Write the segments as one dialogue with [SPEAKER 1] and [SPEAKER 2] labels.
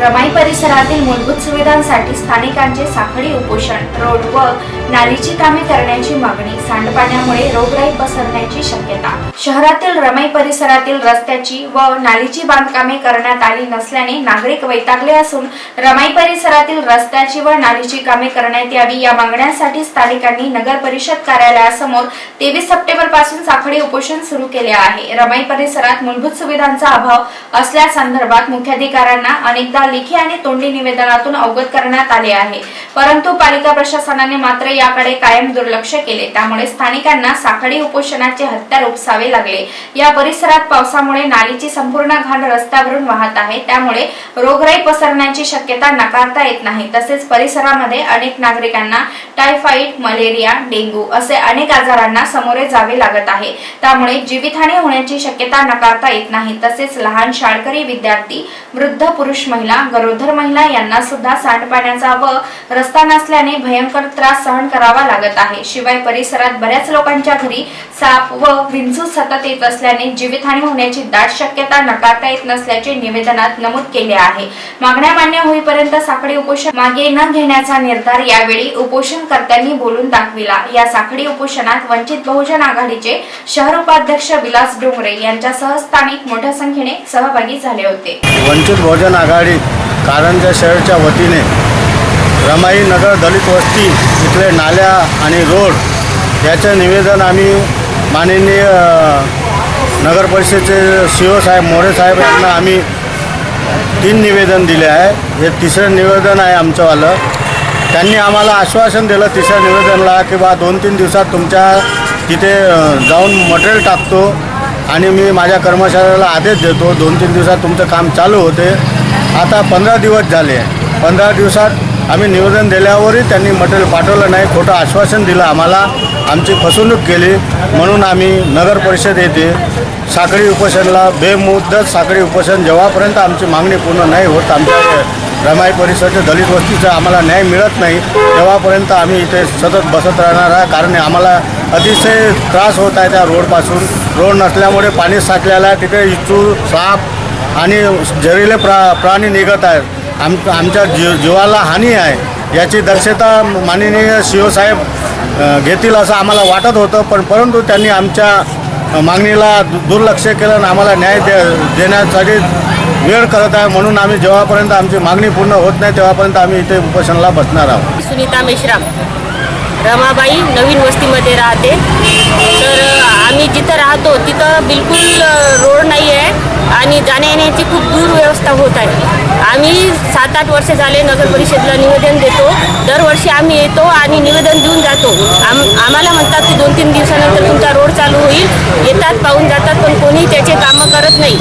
[SPEAKER 1] रमाई परिसरातील मूलभूत सुविधांसाठी स्थानिकांचे साखळी उपोषण रोड व नालीची कामे करण्याची मागणी सांडपाण्यामुळे रोगराई पसरण्याची शक्यता. शहरातील रमाई परिसरातील रस्त्याची व नालीची बांधकामे करण्यात आली नसल्याने नागरिक वैतागले असून रमाई परिसरातील रस्त्याची व नालीची कामे करण्यात यावी या मागण्यांसाठी स्थानिकांनी नगर परिषद कार्यालयासमोर तेवीस सप्टेंबरपासून साखळी उपोषण सुरू केले आहे. रमाई परिसरात मूलभूत सुविधांचा अभाव असल्यासंदर्भात मुख्याधिकाऱ्यांना अनेकदा लेखी आणि तोंडी निवेदनातून अवगत करण्यात आले आहे. परंतु पालिका प्रशासनाने मात्र याकडे कायम दुर्लक्ष केले. त्यामुळे स्थानिकांना साखळी उपोषणाचे हत्यार उपसावे लागले. या परिसरात पावसामुळे नालीची संपूर्ण घाण रस्त्यावरून वाहत आहे. त्यामुळे रोगराई पसरण्याची शक्यता नकारता येत नाही. तसेच परिसरामध्ये अनेक नागरिकांना टायफॉइड मलेरिया डेंग्यू असे अनेक आजारांना सामोरे जावे लागत आहे. त्यामुळे जीवितहानी होण्याची शक्यता नकारता येत नाही. तसेच लहान शाळकरी विद्यार्थी वृद्ध पुरुष महिला गरोदर महिला यांना सुद्धा सांडपाण्याचा व रस्ता नसल्याने भयंकर त्रास सहन करावा लागत आहे. शिवाय परिसरात बऱ्याच लोकांच्या घरी साप व विंचू सतत येत असल्याने जीवितहानी होण्याची दाट शक्यता नकारता येत नसल्याचे निवेदनात नमूद केले आहे. मागण्या मान्य होईपर्यंत साखळी उपोषण मागे न घेण्याचा निर्धार यावेळी उपोषणकर्त्यांनी बोलून दाखविला. या साखळी उपोषणात वंचित बहुजन आघाडीचे शहर उपाध्यक्ष विलास डोंगरे यांच्यासह स्थानिक मोठ्या संख्येने सहभागी झाले होते.
[SPEAKER 2] वंचित बहुजन आघाडी कारंजा शहरच्या वतीने रमाई नगर दलित वस्ती इथले नाल्या आणि रोड याचं निवेदन आम्ही माननीय नगरपरिषदेचे नगर परिषदेचे सी ओ साहेब मोरे साहेब यांना आम्ही तीन निवेदन दिले आहे. हे तिसरं निवेदन आहे आमचंवालं. त्यांनी आम्हाला आश्वासन दिलं तिसऱ्या निवेदनला की बा दोन तीन दिवसात तुमच्या तिथे जाऊन मटेरियल टाकतो आणि मी माझ्या कर्मचाऱ्याला आदेश देतो. दोन तीन दिवसात तुमचं काम चालू होते. आता पंधरा दिवस झाले. पंधरा दिवसात आम्ही निवेदन दिल्यावरही त्यांनी मटेरियल पाठवलं नाही. खोटं आश्वासन दिलं आम्हाला. आमची फसवणूक केली. म्हणून आम्ही नगर परिषद येथे साखळी उपोषणला बेमुद्दत साखळी उपोषण जेव्हापर्यंत आमची मागणी पूर्ण नाही होत आमच्या रमाई परिसरच्या दलित वस्तीचा आम्हाला न्याय मिळत नाही तेव्हापर्यंत आम्ही इथे सतत बसत राहणार आहे कारण आम्हाला अतिशय त्रास होत आहे त्या रोडपासून. रोड नसल्यामुळे पाणी साचलेलं आहे. तिथे इचू साप आणि जहरीले प्रा प्राणी निघत आहेत. आम आमच्या जीव जीवाला हानी आहे याची दक्षता माननीय सी ओ साहेब घेतील असं आम्हाला वाटत होतं पण परंतु त्यांनी आमच्या मागणीला दुर्लक्ष केलं आणि आम्हाला न्याय दे देण्यासाठी वेळ करत आहे म्हणून आम्ही जेव्हापर्यंत आमची मागणी पूर्ण होत नाही तेव्हापर्यंत आम्ही इथे उपोषणाला बसणार आहोत.
[SPEAKER 3] सुनीता मेश्राम रमाबाई नवीन वस्तीमध्ये राहते. तर आम्ही जिथं राहतो तिथं बिलकुल रोड नाही आहे आणि जाण्या येण्याची खूप दूर व्यवस्था होत आहे. आम्ही सात आठ वर्ष झाले नगर परिषदेला निवेदन देतो. दरवर्षी आम्ही येतो आणि निवेदन देऊन जातो. आम आम्हाला म्हणतात की दोन तीन दिवसानंतर तुमचा रोड चालू होईल. येतात पाहून जातात पण कोणी त्याचे कामं करत नाही.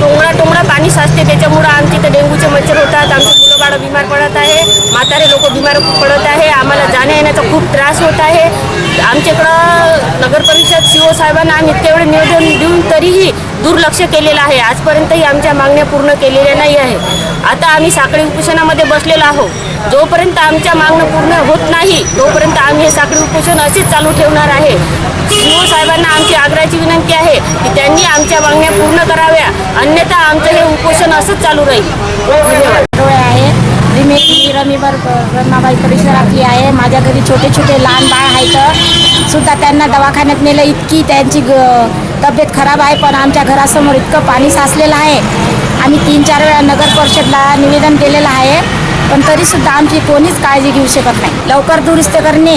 [SPEAKER 3] टोंगळा टोंगळा पाणी साचते. त्याच्यामुळं आमचे इथं डेंग्यूचे मच्छर होतात. आमची मुलं बाळं बिमार पडत आहे. म्हातारे लोक बिमार पडत आहे. आम्हाला जाण्या येण्याचा खूप त्रास होत आहे. आमच्याकडं नगर परिषद सी ओ साहेबांना आम्ही इतके वेळ निवेदन देऊन तरीही दुर्लक्ष केलेलं आहे. आजपर्यंतही आमच्या मागण्या पूर्ण केलेल्या नाही आहे आता आम्ही साखळी उपोषणामध्ये बसलेलो आहोत. जोपर्यंत आमच्या मागणं पूर्ण होत नाही तोपर्यंत आम्ही हे साखळी उपोषण असेच चालू ठेवणार आहे. सी ओ साहेबांना आमची आग्रहाची विनंती आहे की त्यांनी आमच्या मागण्या पूर्ण कराव्या. अन्यथा आमचं हे उपोषण असंच चालू राहील. धन्यवाद.
[SPEAKER 4] मी आहे रमाबाई रमीवर रमाबाई आहे. माझ्या घरी छोटे छोटे लहान बाळ आहेत सुद्धा त्यांना दवाखान्यात नेलं इतकी त्यांची ग तब्येत खराब आहे पण आमच्या घरासमोर इतकं पाणी साचलेलं आहे. आम्ही तीन चार वेळा नगर परिषदला निवेदन केलेलं आहे पण तरीसुद्धा आमची कोणीच काळजी घेऊ शकत नाही. लवकर दुरुस्त करणे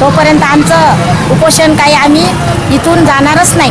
[SPEAKER 4] तोपर्यंत आमचं उपोषण काही आम्ही इथून जाणारच नाही.